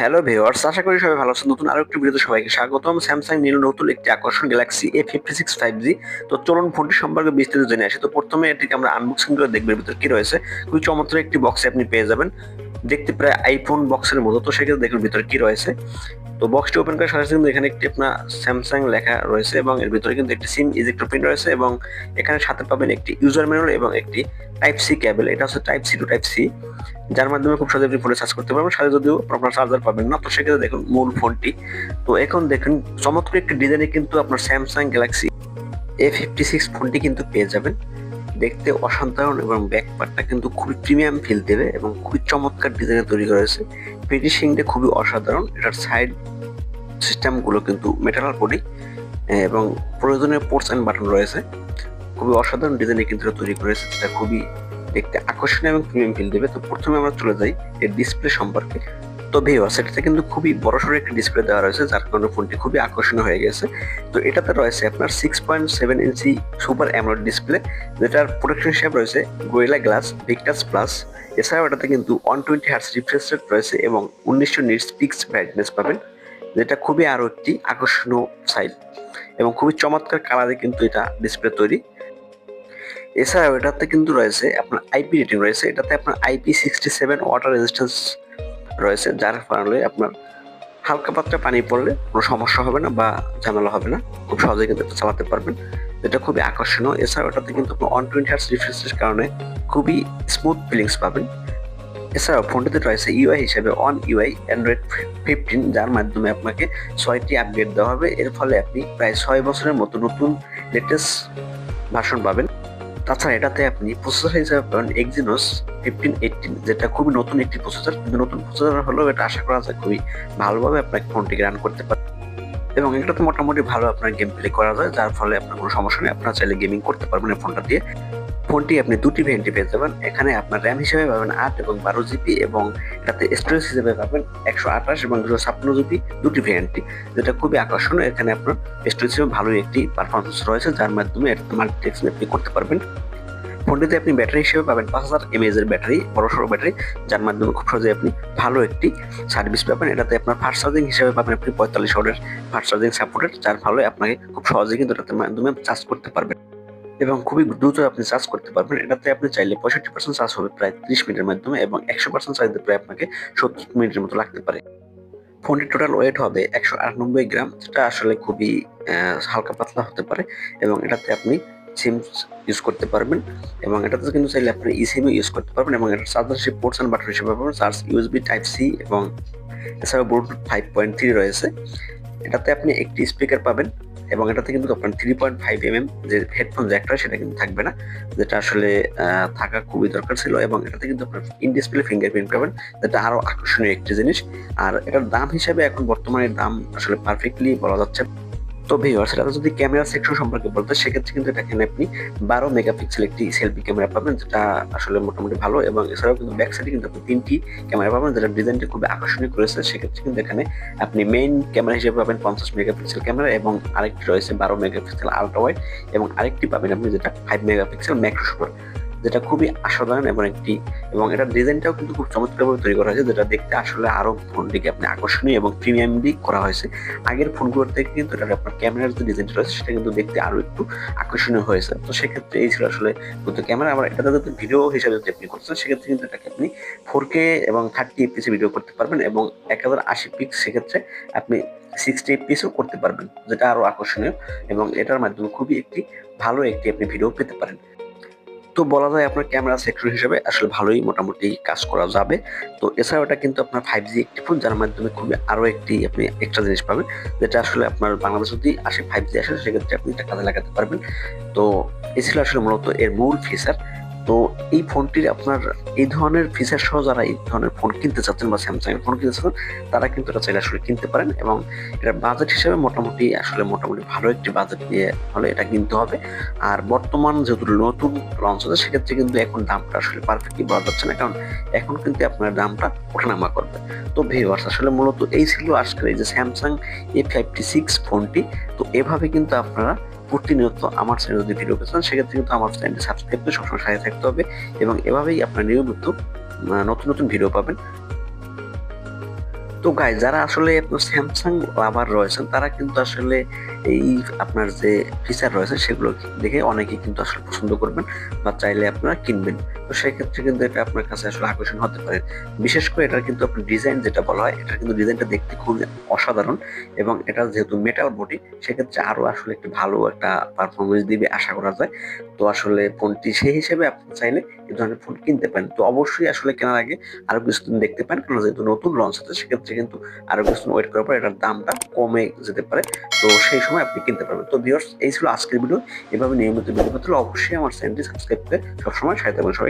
Hello viewers আশা করি সবাই ভালো আছেন। নতুন আরও একটি ভিডিওতে সবাইকে স্বাগতম। স্যামসাং নিল নতুন একটি আকর্ষণ Galaxy A fifty six five G তো চলুন ফোনটি সম্পর্কে বিস্তারিত জেনে আসি। তো প্রথমে এটিকে আমরা আনবক্সিং করে দেখবেন ভিতরে কি রয়েছে। খুবই চমৎকার একটি বক্সে আপনি পেয়ে যাবেন। দেখতে প্রায় আইফোন বক্সের মতো। তো সেক্ষেত্রে দেখুন ভিতরে কি রয়েছে। তো বক্সটি ওপেন করার সাথে কিন্তু এখানে একটি আপনার স্যামসাং লেখা রয়েছে এবং এর ভিতরে কিন্তু একটি সিম ইজেক্টর পিন রয়েছে এবং এখানে সাথে পাবেন একটি ইউজার ম্যানুয়াল এবং একটি টাইপ সি ক্যাবেল এটা হচ্ছে type C to type C যার মাধ্যমে খুব সহজে আপনি ফোনে চার্জ করতে পারবেন। সাথে যদিও আপনার চার্জার পাবেন না, তো সেক্ষেত্রে দেখুন মূল ফোনটি তো এখন দেখুন, চমৎকার একটি ডিজাইনে কিন্তু আপনার Samsung Galaxy A fifty six ফোনটি কিন্তু পেয়ে যাবেন। দেখতে অসাধারণ এবং ব্যাকপার্টটা কিন্তু খুবই প্রিমিয়াম ফিল দেবে এবং খুবই চমৎকার ডিজাইনে তৈরি করা হয়েছে। ফিনিশিংটা খুবই অসাধারণ। এটার সাইড সিস্টেমগুলো কিন্তু মেটাল বডি এবং প্রয়োজনীয় পোর্টস অ্যান্ড বাটন রয়েছে। খুবই অসাধারণ ডিজাইনে কিন্তু এটা তৈরি করেছে। যেটা খুবই দেখতে আকর্ষণীয় এবং প্রিমিয়াম ফিল দেবে। তো প্রথমে আমরা চলে যাই এর ডিসপ্লে সম্পর্কে। তো ভিউয়ার সেটাতে কিন্তু খুবই বড়সড় একটি ডিসপ্লে দেওয়া রয়েছে, যার কারণে ফোনটি খুবই আকর্ষণীয় হয়ে গেছে। তো এটাতে রয়েছে আপনার six point seven inch super AMOLED display যেটার প্রোটেকশন হিসাব রয়েছে গোয়েলা গ্লাস ভিক্টাস প্লাস এছাড়াও এটাতে কিন্তু one twenty hertz refresh rate রয়েছে এবং উনিশশো নিটস পিক্স ব্রাইটনেস পাবেন, যেটা খুবই আরও একটি আকর্ষণীয় সাইড এবং খুবই চমৎকার কালারে কিন্তু এটা ডিসপ্লে তৈরি। এছাড়াও এটাতে কিন্তু রয়েছে আপনার আইপি রেটিং রয়েছে, এটাতে আপনার IP sixty seven water resistance রয়েছে, যার ফলে আপনার হালকা পাত্রে পানি পড়লে কোনো সমস্যা হবে না বা ঝামেলা হবে না। খুব সহজেই কিন্তু চালাতে পারবেন। এটা খুবই আকর্ষণীয়। এছাড়াও এটাতে কিন্তু আপনার ওয়ান টোয়েন্টি হার্স রিফ্রেশের কারণে খুবই স্মুথ ফিলিংস পাবেন। এছাড়াও ফোনটিতে রয়েছে ইউআই হিসেবে অন ইউআই অ্যান্ড্রয়েড ফিফটিন যার মাধ্যমে আপনাকে ছয়টি আপডেট দেওয়া হবে। এর ফলে আপনি প্রায় ছয় বছরের মতো নতুন লেটেস্ট ভার্সন পাবেন। তাছাড়া এটাতে আপনি প্রসেসর হিসেবে পাবেন এক্সিনোস ফিফটিন এইটিন যেটা খুবই নতুন একটি প্রসেসর কিন্তু নতুন প্রসেসর হলেও এটা আশা করা যায় খুবই ভালোভাবে আপনাকে ফোনটিকে রান করতে পারে। এবং এটাতে মোটামুটি ভালো আপনার গেম প্লে করা যায়, যার ফলে আপনার কোনো সমস্যা নেই, আপনার চাইলে গেমিং করতে পারবেন এই ফোনটা দিয়ে। ফোনটি আপনি দুটি ভেরিয়েন্টে পেয়ে যাবেন। এখানে আপনার র্যাম হিসেবে পাবেন আট এবং বারো জিবি এবং এটাতে স্টোরেজ হিসেবে পাবেন একশো আঠাশ এবং দুশো ছাপ্পান্ন জিবি দুটি ভেরিয়েন্টটি যেটা খুবই আকর্ষণীয়। এখানে আপনার স্টোরেজ হিসেবে ভালোই একটি পারফরমেন্স রয়েছে, যার মাধ্যমে এটা মাল্টিটেক্স আপনি করতে পারবেন। ফোনটিতে আপনি ব্যাটারি হিসেবে পাবেন পাঁচ হাজার এমএএচ এর ব্যাটারি বড় সড়ো ব্যাটারি, যার মাধ্যমে খুব সহজে আপনি ভালো একটি সার্ভিস পাবেন। এটাতে আপনার ফাস্ট চার্জিং হিসেবে পাবেন আপনি পঁয়তাল্লিশ ওয়াটের ফাস্ট চার্জিং সাপোর্টেড যার ফলে আপনাকে খুব সহজে কিন্তু এটাতে মাধ্যমে চার্জ করতে পারবেন। এবং খুবই দ্রুত আপনি চার্জ করতে পারবেন। এটাতে আপনি চাইলে পঁয়ষট্টি পার্সেন্ট চার্জ হবে প্রায় ত্রিশ মিনিটের মাধ্যমে এবং একশো পার্সেন্ট চার্জ প্রায় আপনাকে সত্তর মিনিটের মতো লাগতে পারে। ফোনটির টোটাল ওয়েট হবে একশো আটানব্বই গ্রাম, যেটা আসলে খুবই হালকা পাতলা হতে পারে এবং এটাতে আপনি সিম ইউজ করতে পারবেন এবং এটাতে কিন্তু চাইলে আপনি ইসিমও ইউজ করতে পারবেন এবং এটা চার্জারশিপ পোর্টস অ্যান্ড বাটন হিসেবে পাবেন চার্জ ইউএসবি টাইপ সি এবং এছাড়াও ব্লুটুথ ফাইভ পয়েন্ট থ্রি রয়েছে। এটাতে আপনি একটি স্পিকার পাবেন। এবং এটাতে কিন্তু আপনার three point five M M যে হেডফোন জ্যাকটা সেটা কিন্তু থাকবে না। যেটা আসলে থাকা খুবই দরকার ছিল এবং এটাতে কিন্তু আপনার ইন ডিসপ্লে ফিঙ্গারপ্রিন্ট পাবেন। যেটা আরও আকর্ষণীয় একটি জিনিস। আর এটার দাম হিসাবে এখন বর্তমানে দাম আসলে পারফেক্টলি বলা যাচ্ছে তো ভিউয়ার্স এটা যদি ক্যামেরা সেকশন সম্পর্কে বলতে, সেক্ষেত্রে কিন্তু এখানে আপনি বারো মেগাপিক্সেল একটি সেলফি ক্যামেরা পাবেন, যেটা আসলে মোটামুটি ভালো এবং এছাড়াও কিন্তু ব্যাক সাইডে কিন্তু আপনি তিনটি ক্যামেরা পাবেন যেটা ডিজাইনটা খুবই আকর্ষণীয় করেছে। সেক্ষেত্রে কিন্তু এখানে আপনি মেইন ক্যামেরা হিসেবে পাবেন পঞ্চাশ মেগাপিক্সেল ক্যামেরা এবং আরেকটি রয়েছে বারো মেগাপিক্সেল আলট্রা ওয়াইড এবং আরেকটি পাবেন আপনি যেটা ফাইভ মেগাপিক্সেল ম্যাক্রো সুপার যেটা খুবই অসাধারণ এবং একটি, এবং এটার ডিজাইনটাও কিন্তু খুব চমৎকারভাবে তৈরি করা হয়েছে, যেটা দেখতে আসলে আরও ফোনটিকে আপনি আকর্ষণীয় এবং প্রিমিয়াম দিক করা হয়েছে। আগের ফোনগুলোর থেকে কিন্তু এটা আপনার ক্যামেরার যে ডিজাইনটা রয়েছে, সেটা কিন্তু দেখতে আরও একটু আকর্ষণীয় হয়েছে। তো সেক্ষেত্রে এই ছিল আসলে কিন্তু ক্যামেরা আবার এটাতে যদি ভিডিও হিসাবে যদি আপনি করছেন সেক্ষেত্রে কিন্তু এটাকে আপনি ফোর কে এবং থার্টি এফপিসে ভিডিও করতে পারবেন এবং এক হাজার আশি পিক্স সেক্ষেত্রে আপনি সিক্সটি এফপিসও করতে পারবেন, যেটা আরও আকর্ষণীয় এবং এটার মাধ্যমে খুবই একটি ভালো একটি আপনি ভিডিও পেতে পারেন। তো বলা যায় আপনার ক্যামেরা সেক্টর হিসেবে আসলে ভালোই মোটামুটি কাজ করা যাবে। তো এছাড়াও এটা কিন্তু আপনার ফাইভ জি একটি ফোন যার মাধ্যমে খুবই আরও একটি আপনি এক্সট্রা জিনিস পাবেন। যেটা আসলে আপনার বাংলাদেশ যদি আসে ফাইভ জি আসে, সেক্ষেত্রে আপনি এটা কাজে লাগাতে পারবেন। তো এ ছিল আসলে মূলত এর মূল ফিচার তো এই ফোনটির আপনার এই ধরনের ফিচার সহ যারা এই ধরনের ফোন কিনতে চাচ্ছেন বা স্যামসাং এর ফোন কিনতে চাচ্ছেন, তারা কিন্তু এটা চাইলে আসলে কিনতে পারেন এবং এটা বাজেট হিসেবে মোটামুটি আসলে মোটামুটি ভালো একটি বাজেট নিয়ে হলে এটা কিনতে হবে। আর বর্তমান যেহেতু নতুন লঞ্চ হচ্ছে, সেক্ষেত্রে কিন্তু এখন দামটা আসলে পারফেক্টলি বলা যাচ্ছে না, কারণ এখন কিন্তু আপনার দামটা ওঠানামা করবে। তো ভিউয়ার্স আসলে মূলত এই ছিল আজকের এই যে স্যামসাং এ ফাইভটি সিক্স ফোনটি তো এভাবে কিন্তু আপনারা প্রতিনিয়ত আমার চ্যানেল যদি ভিডিও পেতেন সেক্ষেত্রে কিন্তু আমার চ্যানেলটি সাবস্ক্রাইব করে সবসময় সাথে থাকতে হবে এবং এভাবেই আপনার নিয়মিত নতুন নতুন ভিডিও পাবেন। তো গাই যারা আসলে স্যামসাং লাভার রয়েছেন, তারা কিন্তু আসলে এই আপনার যে ফিচার রয়েছে সেগুলো দেখে অনেকেই কিন্তু আসলে পছন্দ করবেন বা চাইলে আপনারা কিনবেন। তো সেক্ষেত্রে কিন্তু এটা আপনার কাছে আসলে আকর্ষণ হতে পারে। বিশেষ করে এটার কিন্তু আপনার ডিজাইন যেটা বলা হয় এটা কিন্তু ডিজাইনটা দেখতে খুবই অসাধারণ এবং এটা যেহেতু মেটাল বডি সেক্ষেত্রে আরও আসলে একটু ভালো একটা পারফরমেন্স দিবে আশা করা যায়। তো আসলে ফোনটি সেই হিসেবে আপনি চাইলে এই ধরনের ফোন কিনতে পারেন। তো অবশ্যই আসলে কেনার আগে আরও কিছুদিন দেখতে পারেন, কারণ যেহেতু নতুন লঞ্চ হচ্ছে, সেক্ষেত্রে কিন্তু আরও কিছুদিন ওয়েট করার পর এটার দামটা কমে যেতে পারে। তো সেই সময় আপনি কিনতে পারবেন। তো ভিউয়ার্স এই ছিল আজকের ভিডিও এভাবে নিয়মিত ভিডিও পেতে হলে অবশ্যই আমার চ্যানেলটি সাবস্ক্রাইব করে সবসময় সাথে থাকবেন। সবাইকে